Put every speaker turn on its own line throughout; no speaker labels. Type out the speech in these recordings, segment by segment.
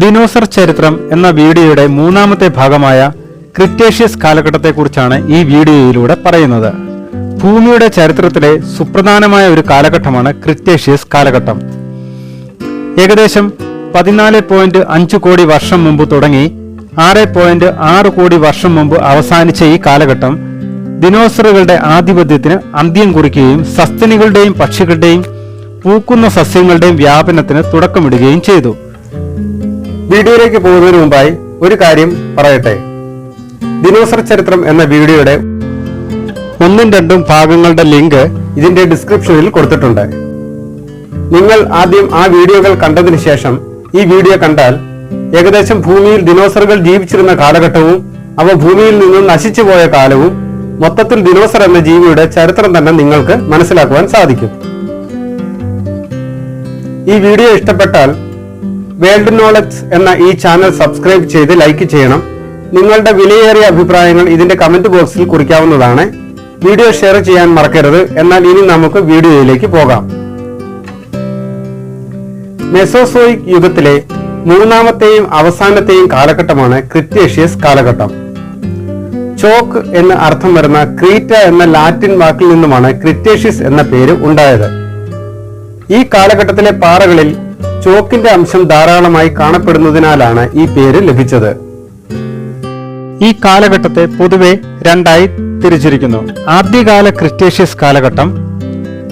Dinosaur ചരിത്രം എന്ന വീഡിയോയുടെ മൂന്നാമത്തെ ഭാഗമായ ക്രിറ്റേഷ്യസ് കാലഘട്ടത്തെക്കുറിച്ചാണ് ഈ വീഡിയോയിലൂടെ പറയുന്നത്. ഭൂമിയുടെ ചരിത്രത്തിലെ സുപ്രധാനമായ ഒരു കാലഘട്ടമാണ് ക്രിറ്റേഷ്യസ് കാലഘട്ടം. ഏകദേശം പതിനാല് പോയിന്റ് അഞ്ച് കോടി വർഷം മുമ്പ് തുടങ്ങി ആറ് പോയിന്റ് ആറ് കോടി വർഷം മുമ്പ് അവസാനിച്ച ഈ കാലഘട്ടം ദിനോസറുകളുടെ ആധിപത്യത്തിന് അന്ത്യം കുറിക്കുകയും സസ്തനികളുടെയും പക്ഷികളുടെയും പൂക്കുന്ന സസ്യങ്ങളുടെയും വ്യാപനത്തിന് തുടക്കമിടുകയും ചെയ്തു. വീഡിയോയിലേക്ക് പോകുന്നതിന് മുമ്പായി ഒരു കാര്യം പറയട്ടെ. ദിനോസർ ചരിത്രം എന്ന വീഡിയോയുടെ ഒന്നും രണ്ടും ഭാഗങ്ങളുടെ ലിങ്ക് ഇതിന്റെ ഡിസ്ക്രിപ്ഷനിൽ കൊടുത്തിട്ടുണ്ട്. നിങ്ങൾ ആദ്യം ആ വീഡിയോകൾ കണ്ടതിന് ശേഷം ഈ വീഡിയോ കണ്ടാൽ ഏകദേശം ഭൂമിയിൽ ദിനോസറുകൾ ജീവിച്ചിരുന്ന കാലഘട്ടവും അവ ഭൂമിയിൽ നിന്നും നശിച്ചു പോയ കാലവും മൊത്തത്തിൽ ദിനോസർ എന്ന ജീവിയുടെ ചരിത്രം തന്നെ നിങ്ങൾക്ക് മനസ്സിലാക്കുവാൻ സാധിക്കും. ഈ വീഡിയോ ഇഷ്ടപ്പെട്ടാൽ വേൾഡ് നോളജ് എന്ന ഈ ചാനൽ സബ്സ്ക്രൈബ് ചെയ്ത് ലൈക്ക് ചെയ്യണം. നിങ്ങളുടെ വിലയേറിയ അഭിപ്രായങ്ങൾ ഇതിന്റെ കമന്റ് ബോക്സിൽ കുറിക്കാവുന്നതാണ്. വീഡിയോ ഷെയർ ചെയ്യാൻ മറക്കരുത്. എന്നാൽ ഇനി നമുക്ക് വീഡിയോയിലേക്ക് പോകാം. മെസോസോയിക് യുഗത്തിലെ മൂന്നാമത്തെയും അവസാനത്തെയും കാലഘട്ടമാണ് ക്രിറ്റേഷ്യസ് കാലഘട്ടം. ചോക്ക് എന്ന് അർത്ഥം വരുന്ന ക്രീറ്റ എന്ന ലാറ്റിൻ വാക്കിൽ നിന്നുമാണ് ക്രിറ്റേഷ്യസ് എന്ന പേര് ഉണ്ടായത്. ഈ കാലഘട്ടത്തിലെ പാറകളിൽ ചോക്കിന്റെ അംശം ധാരാളമായി കാണപ്പെടുന്നതിനാലാണ് ഈ പേര് ലഭിച്ചത്. ഈ കാലഘട്ടത്തെ പൊതുവെ രണ്ടായി തിരിച്ചിരിക്കുന്നു. ആദ്യകാല ക്രിറ്റേഷ്യസ് കാലഘട്ടം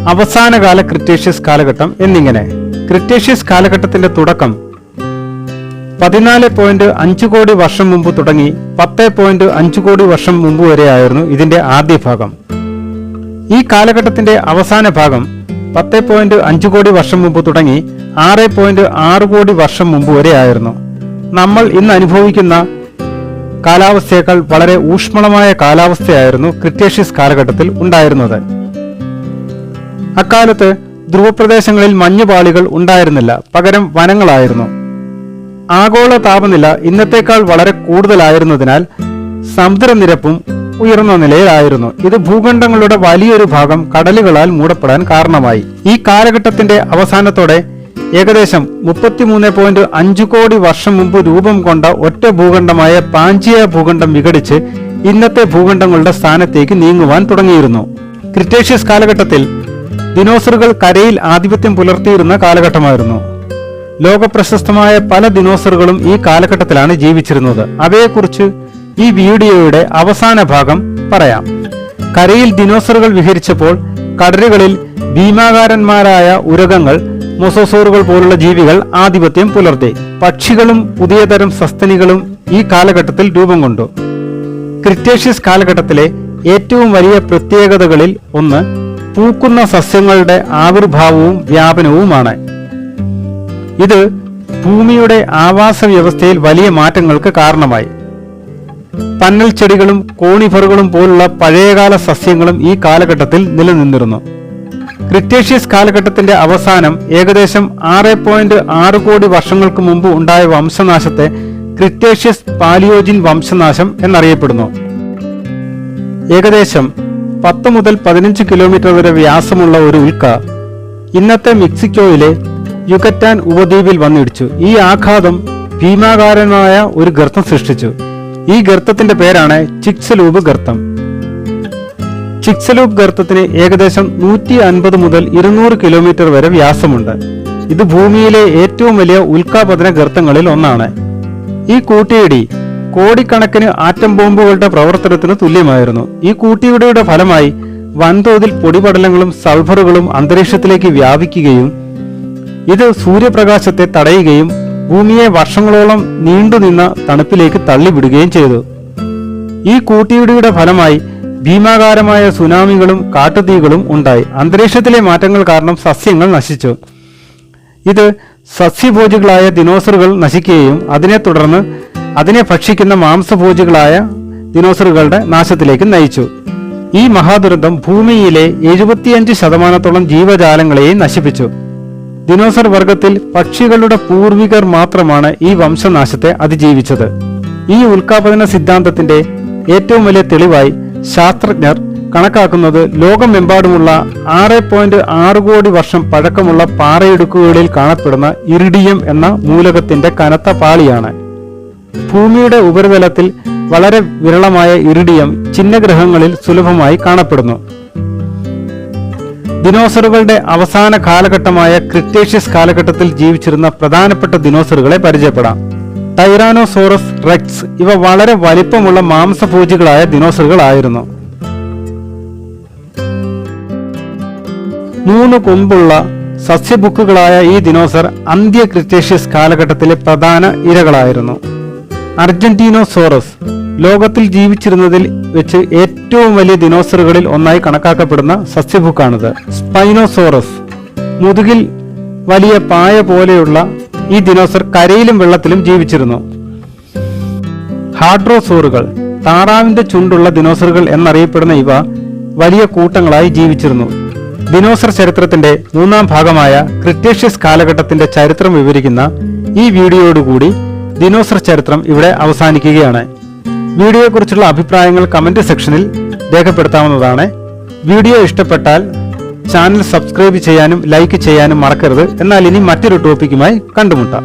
അവസാനകാല ക്രിറ്റേഷ്യസ് കാലഘട്ടം എന്നിങ്ങനെ. ക്രിറ്റേഷ്യസ് കാലഘട്ടത്തിന്റെ തുടക്കം പതിനാല് പോയിന്റ് അഞ്ച് കോടി വർഷം മുമ്പ് തുടങ്ങി പത്ത് പോയിന്റ് അഞ്ച് കോടി വർഷം മുമ്പ് വരെയായിരുന്നു ഇതിന്റെ ആദ്യ ഭാഗം. ഈ കാലഘട്ടത്തിന്റെ അവസാന ഭാഗം പത്ത് പോയിന്റ് അഞ്ച് കോടി വർഷം മുമ്പ് തുടങ്ങി ആറ് പോയിന്റ് ആറ് കോടി വർഷം മുമ്പ് വരെ ആയിരുന്നു. നമ്മൾ ഇന്ന് അനുഭവിക്കുന്ന കാലാവസ്ഥയേക്കാൾ വളരെ ഊഷ്മളമായ കാലാവസ്ഥയായിരുന്നു ക്രിറ്റേഷ്യസ് കാലഘട്ടത്തിൽ ഉണ്ടായിരുന്നത്. അക്കാലത്ത് ധ്രുവപ്രദേശങ്ങളിൽ മഞ്ഞുപാളികൾ ഉണ്ടായിരുന്നില്ല പകരം വനങ്ങളായിരുന്നു. ആഗോള താപനില ഇന്നത്തേക്കാൾ വളരെ കൂടുതലായിരുന്നതിനാൽ സമുദ്രനിരപ്പും ഉയർന്ന നിലയിലായിരുന്നു. ഇത് ഭൂഖണ്ഡങ്ങളുടെ വലിയൊരു ഭാഗം കടലുകളാൽ മൂടപ്പെടാൻ കാരണമായി. ഈ കാലഘട്ടത്തിന്റെ അവസാനത്തോടെ ഏകദേശം മുപ്പത്തിമൂന്ന് പോയിന്റ് അഞ്ച് കോടി വർഷം മുമ്പ് രൂപം കൊണ്ട ഒറ്റ ഭൂഖണ്ഡമായ പാഞ്ചിയ ഭൂഖണ്ഡം വിഘടിച്ച് ഇന്നത്തെ ഭൂഖണ്ഡങ്ങളുടെ സ്ഥാനത്തേക്ക് നീങ്ങുവാൻ തുടങ്ങിയിരുന്നു. ക്രിറ്റേഷ്യസ് കാലഘട്ടത്തിൽ ദിനോസറുകൾ കരയിൽ ആധിപത്യം പുലർത്തിയിരുന്ന കാലഘട്ടമായിരുന്നു. ലോകപ്രശസ്തമായ പല ദിനോസറുകളും ഈ കാലഘട്ടത്തിലാണ് ജീവിച്ചിരുന്നത്. അവയെക്കുറിച്ച് ഈ വീഡിയോയുടെ അവസാന ഭാഗം പറയാം. കരയിൽ ദിനോസറുകൾ വിഹരിച്ചപ്പോൾ കടലുകളിൽ ഭീമാകാരന്മാരായ ഉരകങ്ങൾ മൊസോസോറുകൾ പോലുള്ള ജീവികൾ ആധിപത്യം പുലർത്തി. പക്ഷികളും പുതിയ തരം സസ്തനികളും ഈ കാലഘട്ടത്തിൽ രൂപം കൊണ്ടു. ക്രിറ്റേഷ്യസ് കാലഘട്ടത്തിലെ ഏറ്റവും വലിയ പ്രത്യേകതകളിൽ ഒന്ന് പൂക്കുന്ന സസ്യങ്ങളുടെ ആവിർഭാവവും വ്യാപനവുമാണ്. ഇത് ഭൂമിയുടെ ആവാസ വ്യവസ്ഥയിൽ വലിയ മാറ്റങ്ങൾക്ക് കാരണമായി. പന്നൽ ചെടികളും കോണിഫറുകളും പോലുള്ള പഴയകാല സസ്യങ്ങളും ഈ കാലഘട്ടത്തിൽ നിലനിന്നിരുന്നു. ക്രിറ്റേഷ്യസ് കാലഘട്ടത്തിന്റെ അവസാനം ഏകദേശം ആറ് പോയിന്റ് ആറ് കോടി വർഷങ്ങൾക്ക് മുമ്പ് ഉണ്ടായ വംശനാശത്തെ ക്രിറ്റേഷ്യസ് പാലിയോജിൻ വംശനാശം എന്നറിയപ്പെടുന്നു. ഏകദേശം പത്ത് മുതൽ പതിനഞ്ച് കിലോമീറ്റർ വരെ വ്യാസമുള്ള ഒരു ഉൽക്ക ഇന്നത്തെ മെക്സിക്കോയിലെ യുഗറ്റാൻ ഉപദ്വീപിൽ വന്നിടിച്ചു. ഈ ആഘാതം ഭീമാകാരനായ ഒരു ഗർത്തം സൃഷ്ടിച്ചു. ഈ ഗർത്തത്തിന്റെ പേരാണ് ചിക്സലൂബ് ഗർത്തം. ചിക്സലൂബ് ഗർത്തത്തിന് ഏകദേശം നൂറ്റി അൻപത് മുതൽ ഇരുന്നൂറ് കിലോമീറ്റർ വരെ വ്യാസമുണ്ട്. ഇത് ഭൂമിയിലെ ഏറ്റവും വലിയ ഉൽക്കാപതന ഗർത്തങ്ങളിൽ ഒന്നാണ്. ഈ കൂട്ടിയിടി കോടിക്കണക്കിന് ആറ്റം ബോംബുകളുടെ പ്രവർത്തനത്തിന് തുല്യമായിരുന്നു. ഈ കൂട്ടിയിടിയുടെ ഫലമായി വൻതോതിൽ പൊടിപടലങ്ങളും സൾഫറുകളും അന്തരീക്ഷത്തിലേക്ക് വ്യാപിക്കുകയും ഇത് സൂര്യപ്രകാശത്തെ തടയുകയും ഭൂമിയെ വർഷങ്ങളോളം നീണ്ടുനിന്ന തണുപ്പിലേക്ക് തള്ളിവിടുകയും ചെയ്തു. ഈ കൂട്ടിയിടിയുടെ ഫലമായി ഭീമാകാരമായ സുനാമികളും കാട്ടുതീകളും ഉണ്ടായി. അന്തരീക്ഷത്തിലെ മാറ്റങ്ങൾ കാരണം സസ്യങ്ങൾ നശിച്ചു. ഇത് സസ്യഭോജികളായ ദിനോസറുകൾ നശിക്കുകയും അതിനെ തുടർന്ന് അതിനെ ഭക്ഷിക്കുന്ന മാംസഭോജികളായ ദിനോസറുകളുടെ നാശത്തിലേക്ക് നയിച്ചു. ഈ മഹാദുരന്തം ഭൂമിയിലെ എഴുപത്തിയഞ്ച് ശതമാനത്തോളം ജീവജാലങ്ങളെയും നശിപ്പിച്ചു. ദിനോസർ വർഗത്തിൽ പക്ഷികളുടെ പൂർവികർ മാത്രമാണ് ഈ വംശനാശത്തെ അതിജീവിച്ചത്. ഈ ഉൽക്കാപതന സിദ്ധാന്തത്തിന്റെ ഏറ്റവും വലിയ തെളിവായി ശാസ്ത്രജ്ഞർ കണക്കാക്കുന്നത് ലോകമെമ്പാടുമുള്ള ആറ് പോയിന്റ് ആറ് കോടി വർഷം പഴക്കമുള്ള പാറയിടുക്കുകളിൽ കാണപ്പെടുന്ന ഇറിഡിയം എന്ന മൂലകത്തിന്റെ കനത്ത പാളിയാണ്. ഭൂമിയുടെ ഉപരിതലത്തിൽ വളരെ വിരളമായ ഇറിഡിയം ചിഹ്നഗ്രഹങ്ങളിൽ സുലഭമായി കാണപ്പെടുന്നു. ദിനോസറുകളുടെ അവസാന കാലഘട്ടമായ ക്രിറ്റേഷ്യസ് കാലഘട്ടത്തിൽ ജീവിച്ചിരുന്ന പ്രധാനപ്പെട്ട ദിനോസറുകളെ പരിചയപ്പെടാം. ടൈറാനോസോറസ് റെക്സ് ഇവ വളരെ വലിപ്പമുള്ള മാംസഭോജികളായ ദിനോസറുകളായിരുന്നു. മൂന്ന് കൊമ്പുള്ള സസ്യബുക്കുകളായ ഈ ദിനോസർ അന്ത്യ ക്രിറ്റേഷ്യസ് കാലഘട്ടത്തിലെ പ്രധാന ഇരകളായിരുന്നു. അർജന്റീനോസോറസ് ലോകത്തിൽ ജീവിച്ചിരുന്നതിൽ വെച്ച് ഏറ്റവും വലിയ ദിനോസറുകളിൽ ഒന്നായി കണക്കാക്കപ്പെടുന്ന സസ്യബുക്കാണിത് സ്പൈനോസോറസ് മുതുകിൽ വലിയ പായ പോലെയുള്ള ഈ ദിനോസർ കരയിലും വെള്ളത്തിലും ജീവിച്ചിരുന്നു. ഹാഡ്രോസോറുകൾ താറാവിന്റെ ചുണ്ടുള്ള ദിനോസറുകൾ എന്നറിയപ്പെടുന്ന ഇവ വലിയ കൂട്ടങ്ങളായി ജീവിച്ചിരുന്നു. ദിനോസർ ചരിത്രത്തിന്റെ മൂന്നാം ഭാഗമായ ക്രിറ്റേഷ്യസ് കാലഘട്ടത്തിന്റെ ചരിത്രം വിവരിക്കുന്ന ഈ വീഡിയോയോടുകൂടി ദിനോസർ ചരിത്രം ഇവിടെ അവസാനിക്കുകയാണ്. വീഡിയോയെക്കുറിച്ചുള്ള അഭിപ്രായങ്ങൾ കമന്റ് സെക്ഷനിൽ രേഖപ്പെടുത്താവുന്നതാണ്. വീഡിയോ ഇഷ്ടപ്പെട്ടാൽ ചാനൽ സബ്സ്ക്രൈബ് ചെയ്യാനും ലൈക്ക് ചെയ്യാനും മറക്കരുത്. എന്നാൽ ഇനി മറ്റൊരു ടോപ്പിക്കുമായി കണ്ടുമുട്ടാം.